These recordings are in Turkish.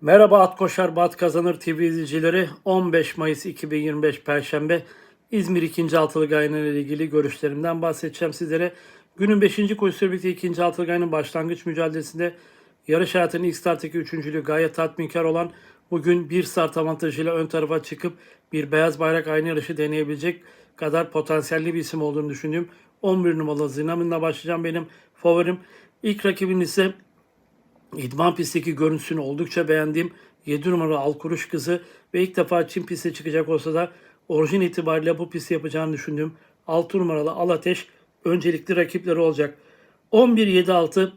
Merhaba At Koşar Bat Kazanır TV izleyicileri 15 Mayıs 2025 Perşembe İzmir 2. Altılı Gayanı ile ilgili görüşlerimden bahsedeceğim sizlere. Günün 5. koşusuyla birlikte 2. Altılı Gayanı'nın başlangıç mücadelesinde yarış hayatının ilk starttaki üçüncülüğü gayet tatminkar olan bugün bir start avantajıyla ön tarafa çıkıp bir beyaz bayrak aynı yarışı deneyebilecek kadar potansiyelli bir isim olduğunu düşündüğüm 11 numaralı Zinamin'le başlayacağım benim favorim. İlk rakibin ise İdman pistteki görüntüsünü oldukça beğendiğim 7 numaralı Alkuruş kızı ve ilk defa Çin piste çıkacak olsa da orijin itibariyle bu pisti yapacağını düşündüğüm 6 numaralı Alateş öncelikli rakipleri olacak. 11-7-6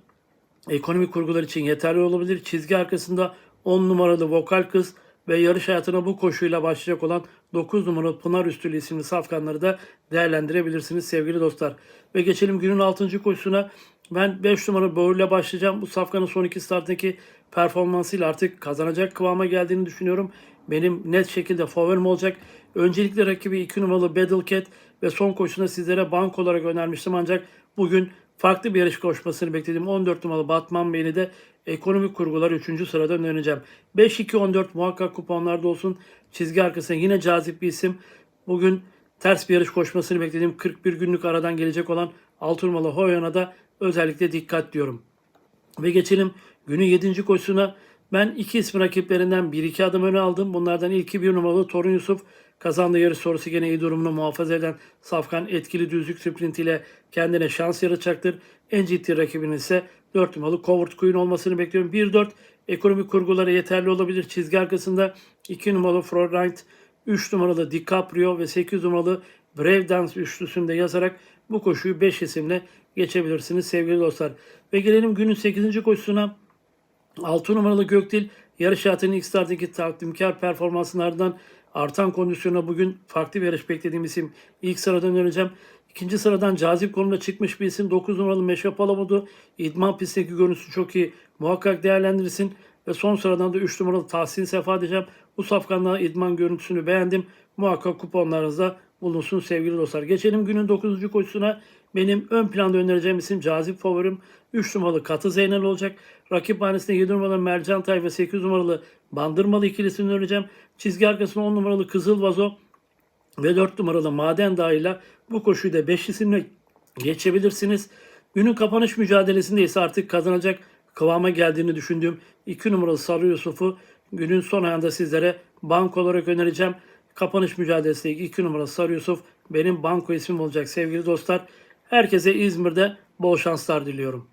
ekonomik kurgular için yeterli olabilir. Çizgi arkasında 10 numaralı Vokal Kız ve yarış hayatına bu koşuyla başlayacak olan 9 numaralı Pınar Üstülü isimli safkanları da değerlendirebilirsiniz sevgili dostlar. Ve geçelim günün 6. koşusuna. Ben 5 numara Böğür'le başlayacağım. Bu safkanın son iki starttaki performansıyla artık kazanacak kıvama geldiğini düşünüyorum. Benim net şekilde favorim olacak. Öncelikle rakibi 2 numaralı Battle Cat ve son koşusunda sizlere bank olarak önermiştim ancak bugün farklı bir yarış koşmasını beklediğim 14 numaralı Batman Bey'ini de ekonomik kurgular 3. sırada önereceğim. 5-2-14 muhakkak kuponlarda olsun. Çizgi arkasında yine cazip bir isim. Bugün ters bir yarış koşmasını beklediğim 41 günlük aradan gelecek olan 6 numaralı Hoyan'a da özellikle dikkat diyorum. Ve geçelim günün 7. koşusuna. Ben iki ismi rakiplerinden 1-2 adım öne aldım. Bunlardan ilki bir numaralı Torun Yusuf. Kazandığı yarış sonrası gene iyi durumunu muhafaza eden Safkan etkili düzlük sprintiyle kendine şans yaratacaktır. En ciddi rakibinin ise 4 numaralı Covert Queen olmasını bekliyorum. 1-4 ekonomik kurgulara yeterli olabilir. Çizgi arkasında 2 numaralı Florent, 3 numaralı DiCaprio ve 8 numaralı Brave Dance üçlüsünde yazarak bu koşuyu 5 isimle geçebilirsiniz sevgili dostlar. Ve gelelim günün 8. koşusuna. 6 numaralı Gökdil yarış hayatının ilk starttaki takdimkar performansının ardından artan kondisyona bugün farklı bir yarış beklediğim isim ilk sıradan önereceğim. İkinci sıradan cazip konumda çıkmış bir isim 9 numaralı Meşe Palamudu. İdman pistteki görüntüsü çok iyi. Muhakkak değerlendirirsin. Ve son sıradan da 3 numaralı Tahsin Sefa diyeceğim. Bu safkanla idman görüntüsünü beğendim. Muhakkak kuponlarınızda bulunsun sevgili dostlar. Geçelim günün 9. koşusuna. Benim ön planda önereceğim isim cazip favorim. 3 numaralı Katı Zeynel olacak. Rakip hanesinde 7 numaralı Mercan Tay ve 8 numaralı Bandırmalı ikilisini önereceğim. Çizgi arkasında 10 numaralı Kızıl Vazo ve 4 numaralı Maden Dağı'yla bu koşuyu da 5 isimle geçebilirsiniz. Günün kapanış mücadelesinde ise artık kazanacak kıvama geldiğini düşündüğüm 2 numaralı Sarı Yusuf'u günün son ayında sizlere banko olarak önereceğim. Kapanış mücadelesindeki 2 numaralı Sarı Yusuf benim banko ismim olacak sevgili dostlar. Herkese İzmir'de bol şanslar diliyorum.